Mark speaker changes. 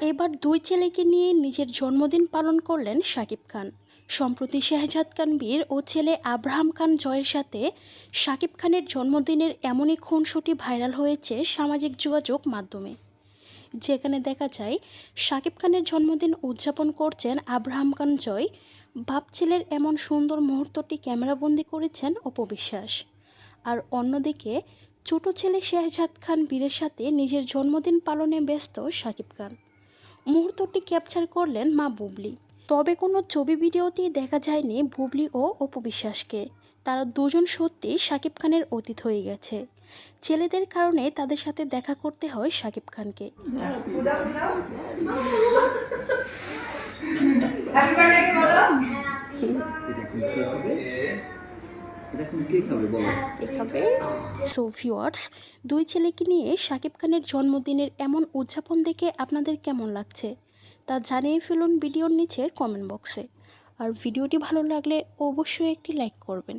Speaker 1: এবার দুই ছেলেকে নিয়ে নিজের জন্মদিন পালন করলেন শাকিব খান। সম্প্রতি শেহজাদ খান বীর ও ছেলে আব্রাহাম খান জয়ের সাথে শাকিব খানের জন্মদিনের এমনই খুনসুটি ভাইরাল হয়েছে সামাজিক যোগাযোগ মাধ্যমে। যেখানে দেখা যায়, শাকিব খানের জন্মদিন উদযাপন করছেন আব্রাহাম খান জয়। বাপ ছেলের এমন সুন্দর মুহূর্তটি ক্যামেরাবন্দি করেছেন অপবিশ্বাস আর অন্যদিকে, ছোট ছেলে শেহজাদ খান বীরের সাথে নিজের জন্মদিন পালনে ব্যস্ত শাকিব খান। মুহূর্তটি ক্যাপচার করলেন মা বুবলি। তবে কোনো ছবি ভিডিওতেই দেখা যায়নি বুবলি ও অপবিশ্বাসকে তারা দুজন সত্যি শাকিব খানের অতীত হয়ে গেছে। ছেলেদের কারণে তাদের সাথে দেখা করতে হয় শাকিব খানকে। সো ভিউয়ার্স দুই ছেলেকে নিয়ে শাকিব খানের জন্মদিনের এমন উদযাপন দেখে আপনাদের কেমন লাগছে? তা জানিয়ে ফেলুন ভিডিওর নিচের কমেন্ট বক্সে আর ভিডিওটি ভালো লাগলে অবশ্যই একটি লাইক করবেন।